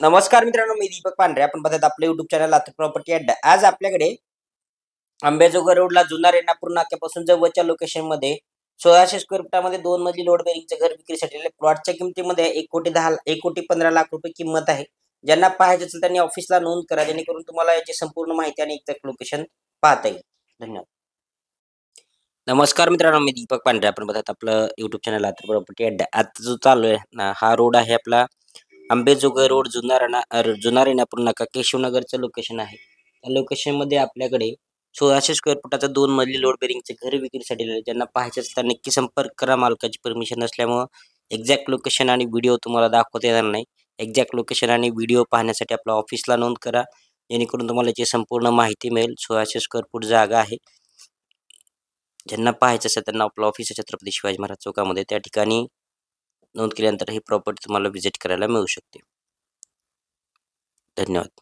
नमस्कार मित्रांनो मी दीपक पांढरे. आपण बघत आपलं युट्यूब चॅनल लातूर प्रॉपर्टी अड्डा आज आपल्याकडे आंबेजोगाई रोडला जुना रेणापूर नाक्यापासून जवळच्या लोकेशनमध्ये सोळाशे स्क्वेअर फुटामध्ये दोन मजली लोड बेरिंगचे घर विक्रीसाठी प्लॉटच्या किमतीमध्ये एक कोटी दहा एक कोटी पंधरा लाख रुपये किंमत आहे. ज्यांना पाहायचं असेल त्यांनी ऑफिसला नोंद करा जेणेकरून तुम्हाला याची संपूर्ण माहिती आणि एकतर लोकेशन पाहता येईल. धन्यवाद. नमस्कार मित्रांनो मी दीपक पांढरे. आपण बघत आपलं युट्यूब चॅनल लातूर प्रॉपर्टी अड्डा आता जो चालू आहे हा रोड आहे आपला आंबेजोगाई रोड जुना रणा अर- जुना रेणापूर नाका केशवनगरचं लोकेशन आहे. त्या लोकेशनमध्ये आपल्याकडे सोळाशे स्क्वेअर फुटाचा दोन मजली लोड बेरिंगचे घर विक्रीसाठी ज्यांना पाहायचं असेल नक्की संपर्क करा. मालकाची परमिशन नसल्यामुळं एक्झॅक्ट लोकेशन आणि व्हिडिओ तुम्हाला दाखवता येणार नाही. एक्झॅक्ट लोकेशन आणि व्हिडिओ पाहण्यासाठी आपल्या ऑफिसला नोंद करा. जेणेकरून तुम्हाला याची संपूर्ण माहिती मिळेल सोळाशे स्क्वेअर फूट जागा आहे. ज्यांना पाहायचं असेल त्यांना आपलं ऑफिस आहे छत्रपती शिवाजी महाराज चौकामध्ये. त्या ठिकाणी नोंद केल्यानंतर ही प्रॉपर्टी तुम्हाला व्हिजिट करायला मिळू शकते. धन्यवाद.